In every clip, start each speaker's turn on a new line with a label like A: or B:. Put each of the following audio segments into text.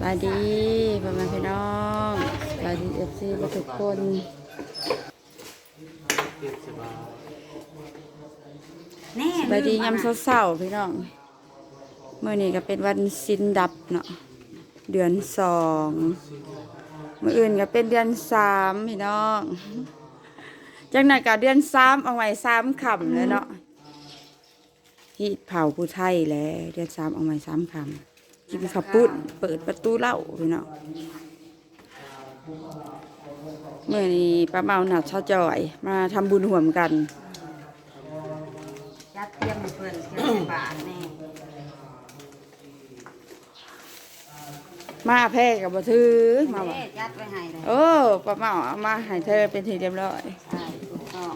A: บายดีพ่อแม่พี่น้องสบายดีเอฟซีทุกคนสบายดียามเช้าๆพี่น้องเมื่อนี้ก็เป็นวันสินดับเนาะเดือนสองมื่ออื่นก็เป็นเดือนสามพี่น้องจังนั้นก็เดือนสามเอาไว้สามคำเลยเนาะที่เผาผู้ไทยแหล้วเดือนสามเอาไว้สามคำ กินข้าวปุ้นเปิดประตูเหล้าพี่น้องเมื่อนี้ป้าเมาหนัดชาวจอย มาทำบุญห่วมกัน
B: จัดเตรียมให้เพิ่นเตรียมบาทแน่
A: มาแพ้กับบ่ถือมาบ่
B: เด้จัดไว้ให้เลย
A: โอ้ป้าเมาเอามาให้เธอเป็นทีเรียบร้อย
B: ใช่ถูกต้อง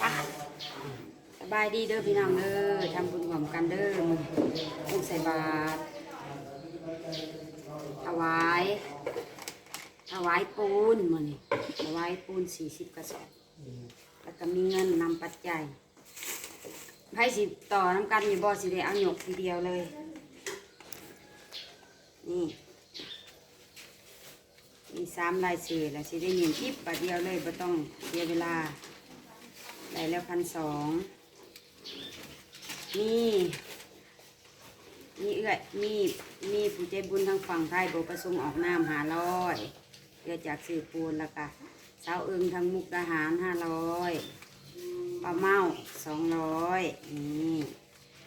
B: ไปส บายดีเด้อพี่น้องเด้อทำบุญร่วมกันเด้อมึงใส่บาตรถวายถวายปูนมื้อนี้ถวายปูนสี่สิบกระสอบแล้วก็มีเงินนำปัจจัยไพ่สิต่อน้ำกันอยู่บ่สิได้เอาหยกทีเดียวเลย นี่มีสามลายเสือแล้วสิได้เงินทิปบาทเดียวเลยบ่ต้องเสียเวลาได้แล้วพันสอง นี่มีเอื้อยมีมีผู้ใจบุญทางฝั่งไทยโบประสงค์ออกน้ำหาร้อยเพื่อจากสื่อปูนแล้วก็สาวเอิงทางมุกดาหารห้าร้อยปลาเมาสองร้อยนี่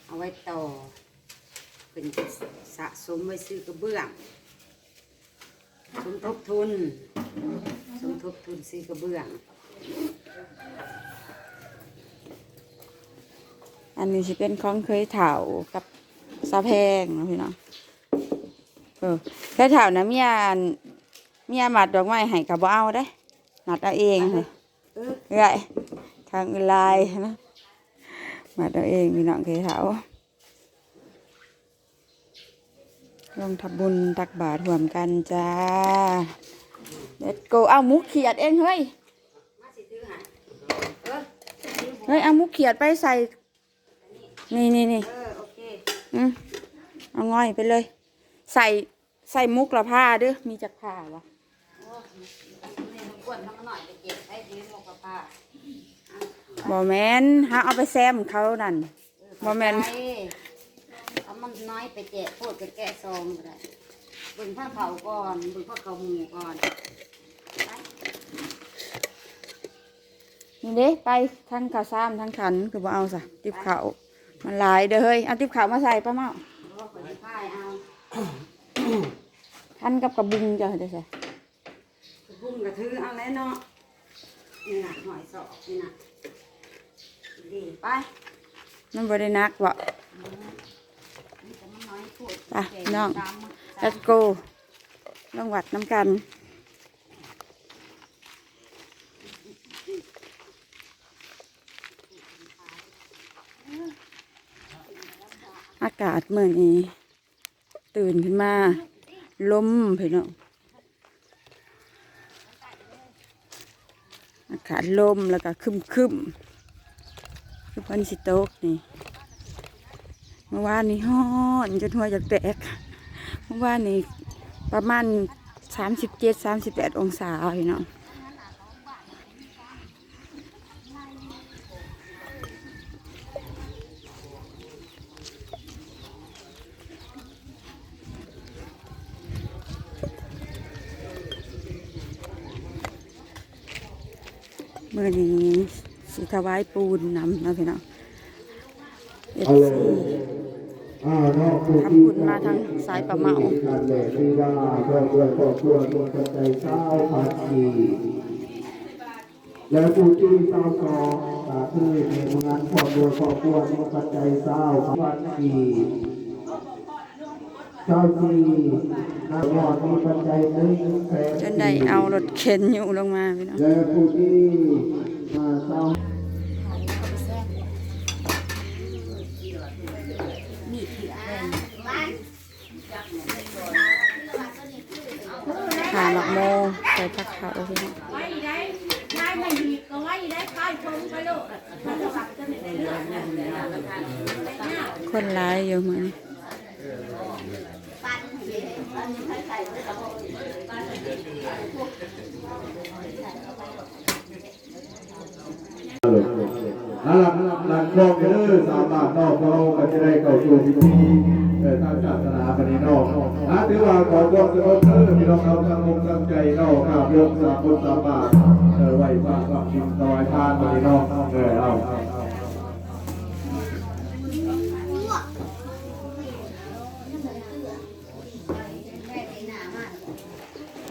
B: เอาไว้ต่อเป็นสะสมไว้ซื้อกระเบื้องสมทบทุน สมทบทุนซื้อกระเบื้อง
A: อันนี้สิเป็นของเคยเถากับซาแพงเนาะพี่น้องเออเคยเถานะเมียเมียมัดดอกไม้ให้กับเอาได้หมัดเอาเองค่ะ
B: เออ
A: เอ้ยทางออนไลน์นะมาตัวเองพี่น้องเคยเถาลองทำบุญตักบาตรห่วมกันจ้าเด็ดโกเอามุกเขียดเองเฮ้ย
B: เออ
A: เฮ้ยเอามุกเขียดไปใส่ นี่นี่นี่
B: เออโอเค
A: อืมเอาง่อยไปเลย ใส่ใส่มุกละผ้าเด้อมีจักผ้าวะ
B: โอ้นี่มันกวนทำมาหน่อยไปเก็บให้ดีหมกกระป้า
A: บอแมนฮะเอาไปแซมเขานั่นบ่แม่น
B: ไปเอามันน้อยไปแจกโพดจะแกะซองก็ได้เบิ่งผ้าเผาก่อนเบิ่งผ้าเกาหมูก่อนไป
A: นี่เด้ไปทั้งข้าวซ้ำทั้งขันคือบ่เอาซะติบข้าว มันหลายเด้อเฮ้ยเอาติบข้าวมาใส่ป้าเมา
B: เพราะว่าคนที่พ่ายเอา
A: ทันกับกระบุงจะจะใส่
B: บุ้งกระทือเอาแล้วเนาะนี่น่ะหอยสอกนี่น่ะดีไป
A: มันบ่ได้นักบ่
B: นี่แต่มันน้อยพูด
A: ไปน้อง
B: ตามมือ
A: let's go ลองวัดน้ำกัน อากาศเมื่อนี้ ตื่นขึ้นมาลมพี่น้องอากาศลมแล้วก็คึมคึมคือพันสิโตกนี่เมื่อวานนี้ฮ้อนจนหัวจากแตกเมื่อวานนี้ประมาณสามสิบเจ็ดสามสิบแปดองศาพี่น้อง มื่อนี้สิถวายปูนนำเนาะพี่น้องเอฟซีทำบุญมาทางสายประเมา
C: การแบกที่ว่าครอบครัวครอบครัวตัวกระจายเศร้าพันทีแล้วผู้ที่เศร้าสองตาคือในงานครอบครัวครอบครัวตัวกระจายเศร้าพันทีเจ้าจี จจัยหนึ่งแสน
A: จนได้เอารถเข็นอยู่ลงมาพี่น้อง
C: และผู้ที่มาเศร้า
B: มีเขียเป็น
A: ขาหมักโมใส่ผักขาวพี่น้อง
D: ไว้ได้นายไม่ดีก็ไว้ได้เขา
A: คนร้ายอยู่เหมือน
C: หลังหลังคลองเด้อสามบาทนอกเราก็จะได้เข้าสู่พิธีเอ่อทางศาสนาปณินอกนะถือว่าขอความสงบเด้อพี่น้องเราตั้งอกตั้งใจนาะข้าวยกสามคนสามบาทเออไว้ฝากความจริงถวายทานปณินอกเออเอาตัสสะภะคะวะโตอะระหะโตสัมมาสัมพุทธัสสะ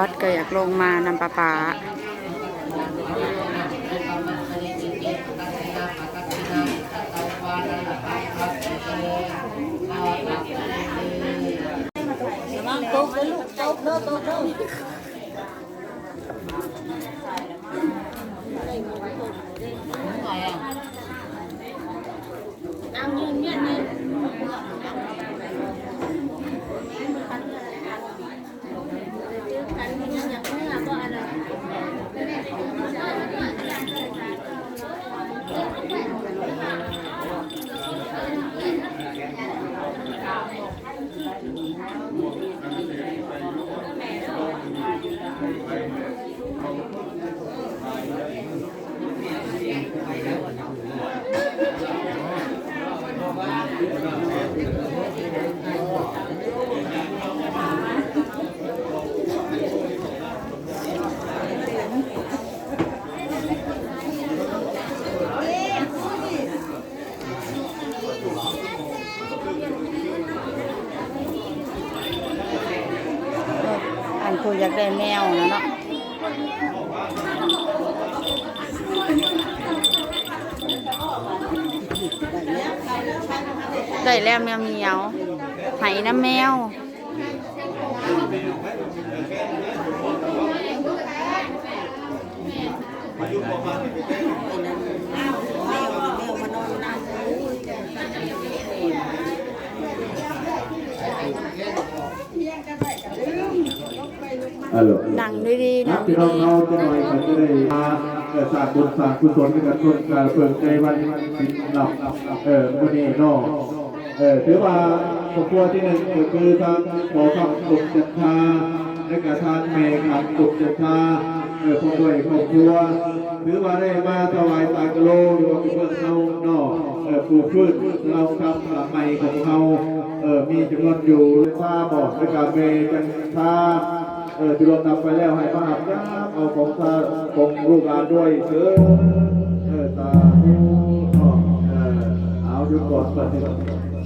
C: ๊อต
A: ก็อยากลงมานำปลาปลา and อันผู้อยากได้แมวนะเนาะได้แล้วแมวเมียวไหน้ำแมว
C: ฮัลโหล
A: ดัน งดีๆ
C: ครั
A: นะ
C: บพี่น้องเราจะหน่อยก็จะได้มาเอ่อสร้างบุญสร้างกุศลกันทุกการเปิดใจวันสินหลับเออวันนี้เนาะเออถือว่าครอบครัวที่หนึ่งก็คือทางหมอขับสุขจันทาและก็ทางเมย์ขับสุขจันทาเออพร้อมด้วยครอบครัวถือว่าได้มาถวายตากะโลหรือว่าเพื่อนเราเนาะเออปลูกพืชเราทำสมัยของเราเออมีจำนวนอยู่ว่าบอกและการเมย์จันทา เออที่รวมนำไปแล้วให้มาหับยับเอาของตาของลูกหลานด้วยเถิดเออตาธุเออเอาหยุดก่อนก่อน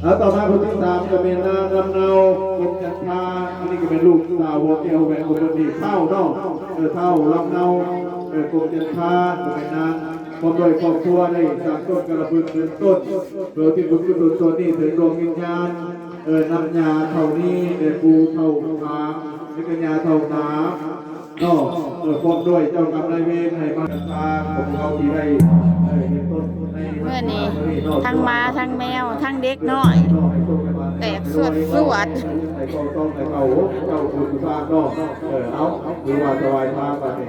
C: แล้วต่อมาคนที่สามก็เป็นนางลำเนากรมจันทาอันนี้ก็เป็นลูกสาวหัวแก้วแหวนคนนี้เท่าเนาะเออเท่าลำเนาเออกรมจันทาก็เป็นนางคนโดยครอบครัวได้สางต้นกระพือเงินต้นโดยที่บุญกุศลตัวนี้ถึงดวงวิญญาณ เออนำยาเท่านี้เออปูเท่าทางนิกยาเท่าน้ำนอกเออพร้อมด้วยเจ้ากรรมนายเวรให้มาตาของเขาที่ได้เออในต้นใน
A: เมื่อนี้ทั้งม้าทั้งแมวทั้งเด็กน้อย แตกสวดสวด
C: ไอ้เก่าต้องไอ้เก่าเจ้าคุณสร้างนอกเออเอาหรือว่าสบายทาไปเนี่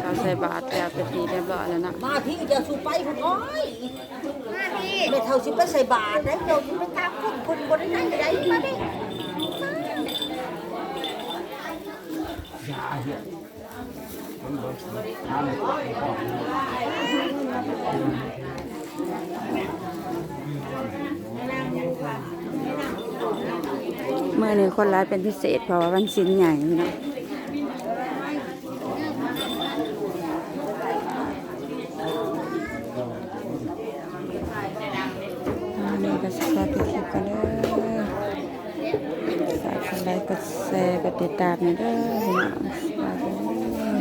A: เขาใส่บาตรแล้วเป็นทีเรียบร้อยแล้วเนาะ
D: มาพี่จะสู้ไปคุณอ้อยไม่เท่าสิไปใส่บาตรได้เจ้าสิไปตามคนคนบนได้ไหนได้มาดิ
A: เมื่อนี้คนร้ายเป็นพิเศษเพราะว่าวันสิ้นใหญ่เนาะ สก็สกอตคลิปกันเด้อฝากกดไลค์กดแชร์กดติดตามหน่อยเด้อพี่น้องฝากเด้อ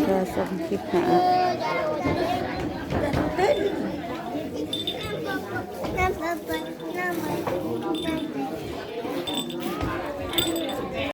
A: เจอชมคลิปหน้า